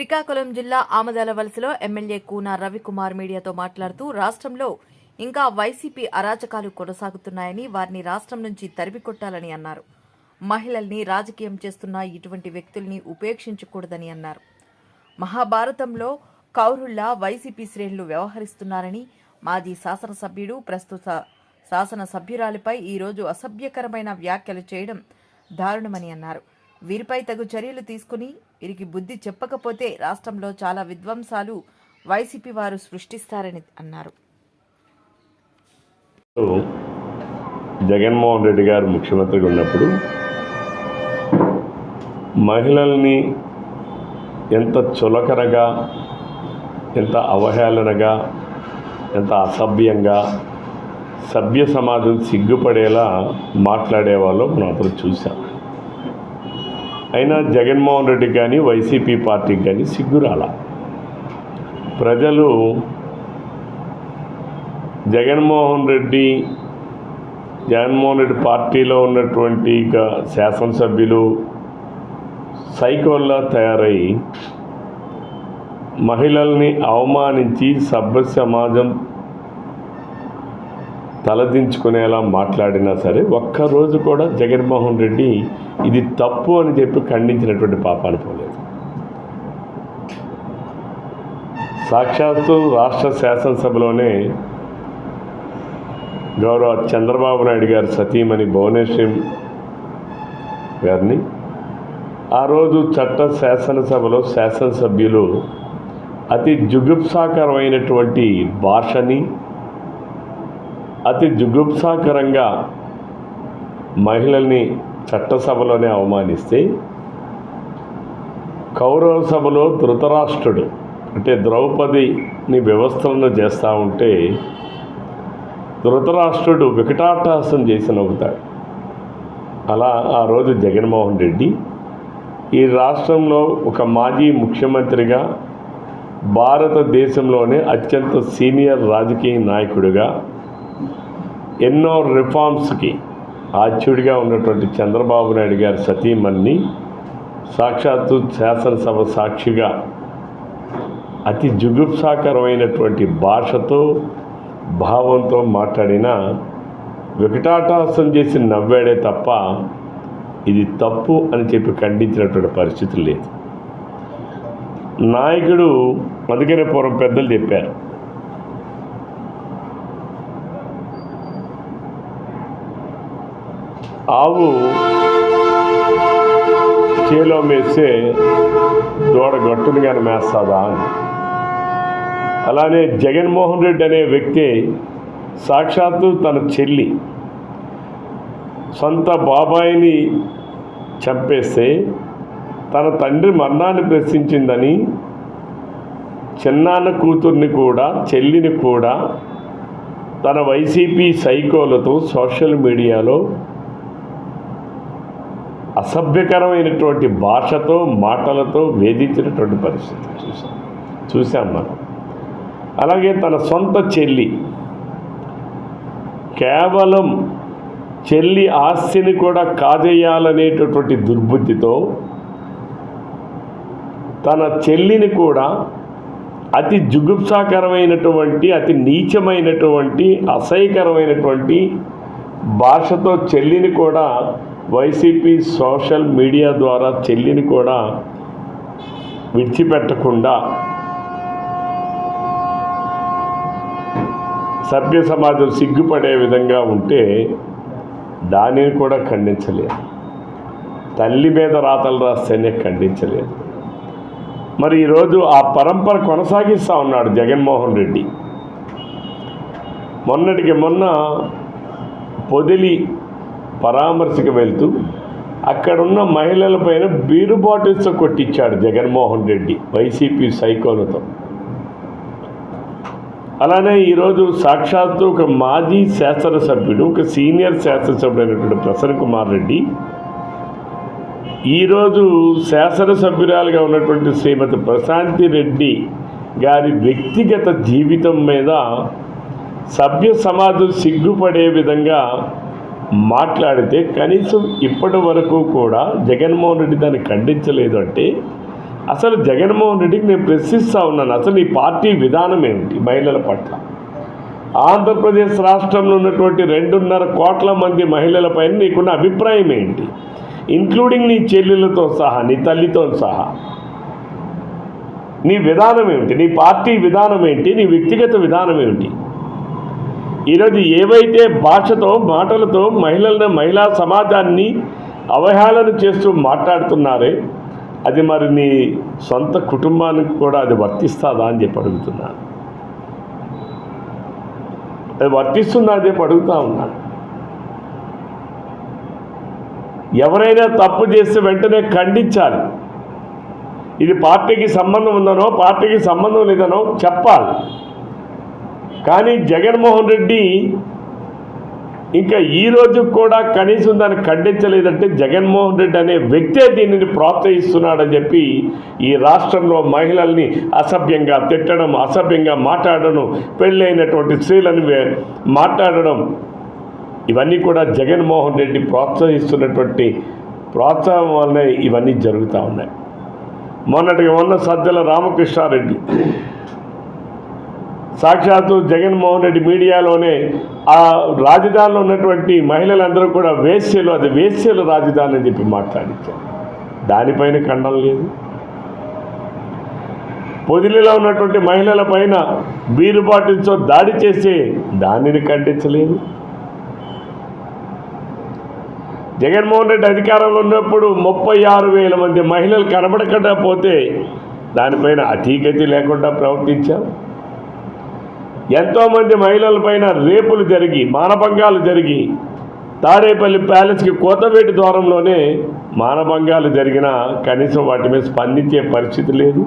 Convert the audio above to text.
శ్రీకాకుళం జిల్లా ఆమదాల వలసలో ఎమ్మెల్యే కూన రవికుమార్ మీడియాతో మాట్లాడుతూ రాష్ట్రంలో ఇంకా వైసీపీ అరాచకాలు కొనసాగుతున్నాయని వారిని రాష్ట్రం నుంచి తరిమికొట్టాలని అన్నారు. మహిళల్ని రాజకీయం చేస్తున్న ఇటువంటి వ్యక్తుల్ని ఉపేక్షించకూడదని అన్నారు. మహాభారతంలో కౌరుల్లా వైసీపీ శ్రేణులు వ్యవహరిస్తున్నారని మాజీ శాసనసభ్యుడు ప్రస్తుత శాసనసభ్యురాలిపై ఈరోజు అసభ్యకరమైన వ్యాఖ్యలు చేయడం దారుణమని అన్నారు. వీరిపై తగు చర్యలు తీసుకుని వీరికి బుద్ధి చెప్పకపోతే రాష్ట్రంలో చాలా విధ్వంసాలు వైసీపీ వారు సృష్టిస్తారని అన్నారు. జగన్మోహన్ రెడ్డి గారు ముఖ్యమంత్రిగా ఉన్నప్పుడు మహిళల్ని ఎంత చులకనగా ఎంత అవహేళనగా ఎంత అసభ్యంగా సభ్య సమాజం సిగ్గుపడేలా మాట్లాడేవాళ్ళు మనం అప్పుడు చూసాం అయినా జగన్మోహన్ రెడ్డి కానీ వైసీపీ పార్టీకి కానీ సిగ్గురాల? ప్రజలు జగన్మోహన్ రెడ్డి జగన్మోహన్ రెడ్డి పార్టీలో ఉన్నటువంటి ఇక శాసనసభ్యులు సైకోల్లా తయారై మహిళల్ని అవమానించి సభ్య సమాజం తలదించుకునేలా మాట్లాడినా సరే ఒక్కరోజు కూడా జగన్మోహన్ రెడ్డి ఇది తప్పు అని చెప్పి ఖండించినటువంటి పాపాలు పోలేదు సాక్షాత్తు రాష్ట్ర శాసనసభలోనే గౌరవ చంద్రబాబు నాయుడు గారు సతీమణి భువనేశ్వరి గారిని ఆ రోజు చట్ట శాసనసభలో శాసనసభ్యులు అతి జుగుప్సాకరమైనటువంటి భాషని అతి జుగుప్సాకరంగా మహిళల్ని చట్టసభలోనే అవమానిస్తే కౌరవ సభలో ధృతరాష్ట్రుడు అంటే ద్రౌపదిని వ్యవస్థలను చేస్తూ ఉంటే ధృతరాష్ట్రుడు వికటాటాసం చేసి నవ్వుతాడు. అలా ఆ రోజు జగన్మోహన్ రెడ్డి ఈ రాష్ట్రంలో ఒక మాజీ ముఖ్యమంత్రిగా భారతదేశంలోనే అత్యంత సీనియర్ రాజకీయ నాయకుడిగా ఎన్నో రిఫార్మ్స్కి ఆచ్యుడిగా ఉన్నటువంటి చంద్రబాబు నాయుడు గారి సతీమణిని సాక్షాత్తు శాసనసభ సాక్షిగా అతి జుగుప్సాకరమైనటువంటి భాషతో భావంతో మాట్లాడిన వికటాటాసం చేసి నవ్వాడే తప్ప ఇది తప్పు అని చెప్పి ఖండించినటువంటి పరిస్థితి లేదు. నాయకుడు అందుకనే పూర్వం పెద్దలు చెప్పారు ఆవు చేలో మేస్తే దూడ గట్టుని కానీ మేస్తుందా అని. అలానే జగన్మోహన్ రెడ్డి అనే వ్యక్తి సాక్షాత్తు తన చెల్లి. సొంత బాబాయిని చంపేస్తే తన తండ్రి మరణాన్ని ప్రశ్నించిందని చిన్నాన్న కూతుర్ని కూడా చెల్లిని కూడా తన వైసీపీ సైకోలతో సోషల్ మీడియాలో అసభ్యకరమైనటువంటి భాషతో మాటలతో వేధించినటువంటి పరిస్థితి చూసాం చూసాం మనం. అలాగే తన సొంత చెల్లి కేవలం చెల్లి ఆస్తిని కూడా కాజేయాలనేటటువంటి దుర్బుద్ధితో తన చెల్లిని కూడా అతి జుగుప్సాకరమైనటువంటి అతి నీచమైనటువంటి అసహ్యకరమైనటువంటి భాషతో చెల్లిని కూడా వైసీపీ సోషల్ మీడియా ద్వారా చెల్లిని కూడా విడిచిపెట్టకుండా సభ్య సమాజం సిగ్గుపడే విధంగా ఉంటే దానిని కూడా ఖండించలేదు. తల్లి మీద రాతలు రాస్తేనే ఖండించలేదు. మరి ఈరోజు ఆ పరంపర కొనసాగిస్తూ ఉన్నాడు జగన్మోహన్ రెడ్డి. మొన్నటికి మొన్న పొదిలి పరామర్శకు వెళ్తూ అక్కడున్న మహిళలపైన బీరు బాటిల్స్తో కొట్టించాడు జగన్మోహన్ రెడ్డి వైసీపీ సైకోలతో అలానే ఈరోజు సాక్షాత్తు ఒక మాజీ శాసనసభ్యుడు ఒక సీనియర్ శాసనసభ్యుడు అయినటువంటి ప్రసన్న కుమార్ రెడ్డి ఈరోజు శాసనసభ్యురాలుగా ఉన్నటువంటి శ్రీమతి ప్రశాంతి రెడ్డి గారి వ్యక్తిగత జీవితం మీద సభ్య సమాజం సిగ్గుపడే విధంగా మాట్లాడితే కనీసం ఇప్పటి వరకు కూడా జగన్మోహన్ రెడ్డి దాన్ని ఖండించలేదు అంటే అసలు జగన్మోహన్ రెడ్డికి నేను ప్రశ్నిస్తూ ఉన్నాను. అసలు ఈ పార్టీ విధానం ఏమిటి మహిళల పట్ల? ఆంధ్రప్రదేశ్ రాష్ట్రంలో ఉన్నటువంటి రెండున్నర కోట్ల మంది మహిళలపైన నీకున్న అభిప్రాయం ఏంటి? ఇంక్లూడింగ్ నీ చెల్లెలతో సహా నీ తల్లితో సహా. నీ విధానం ఏమిటి? నీ పార్టీ విధానం ఏంటి? నీ వ్యక్తిగత విధానం ఏమిటి? ఈరోజు ఏవైతే భాషతో మాటలతో మహిళలను మహిళా సమాజాన్ని అవహేళన చేస్తూ మాట్లాడుతున్నారే అది మరి నీ సొంత కుటుంబానికి కూడా అది వర్తిస్తుందా అని చెప్పి అడుగుతున్నాను అది వర్తిస్తుందా అని చెప్పి అడుగుతా ఉన్నాను. ఎవరైనా తప్పు చేస్తే వెంటనే ఖండించాలి. ఇది పార్టీకి సంబంధం ఉందనో పార్టీకి సంబంధం లేదనో చెప్పాలి. కానీ జగన్మోహన్ రెడ్డి ఇంకా ఈ రోజు కూడా కనీసం దాన్ని ఖండించలేదంటే జగన్మోహన్ రెడ్డి అనే వ్యక్తే దీనిని ప్రోత్సహిస్తున్నాడని చెప్పి ఈ రాష్ట్రంలో మహిళల్ని అసభ్యంగా తిట్టడం అసభ్యంగా మాట్లాడడం పెళ్ళైనటువంటి స్త్రీలను మాట్లాడడం ఇవన్నీ కూడా జగన్మోహన్ రెడ్డి ప్రోత్సహిస్తున్నటువంటి ప్రోత్సాహం వల్లనే ఇవన్నీ జరుగుతూ ఉన్నాయి. మొన్నటికి మొన్న సజ్జల రామకృష్ణారెడ్డి సాక్షాత్తు జగన్మోహన్ రెడ్డి మీడియాలోనే ఆ రాజధానిలో ఉన్నటువంటి మహిళలందరూ కూడా వేశ్యలు అది వేశ్యలు రాజధాని అని చెప్పి మాట్లాడించారు దానిపైన ఖండం లేదు. పొదిలిలో ఉన్నటువంటి మహిళల పైన బీరు బాటిల్స్తో దాడి చేసి దానిని ఖండించలేదు. జగన్మోహన్ రెడ్డి అధికారంలో ఉన్నప్పుడు ముప్పై ఆరు వేల మంది మహిళలు కనబడకుండా పోతే దానిపైన అతీగతి లేకుండా ప్రవర్తించాం ఎంతోమంది మహిళలపైన రేపులు జరిగి మానభంగాలు జరిగి తాడేపల్లి ప్యాలెస్కి కోతవేటి ద్వారంలోనే మానభంగాలు జరిగినా కనీసం వాటి మీద స్పందించే పరిస్థితి లేదు.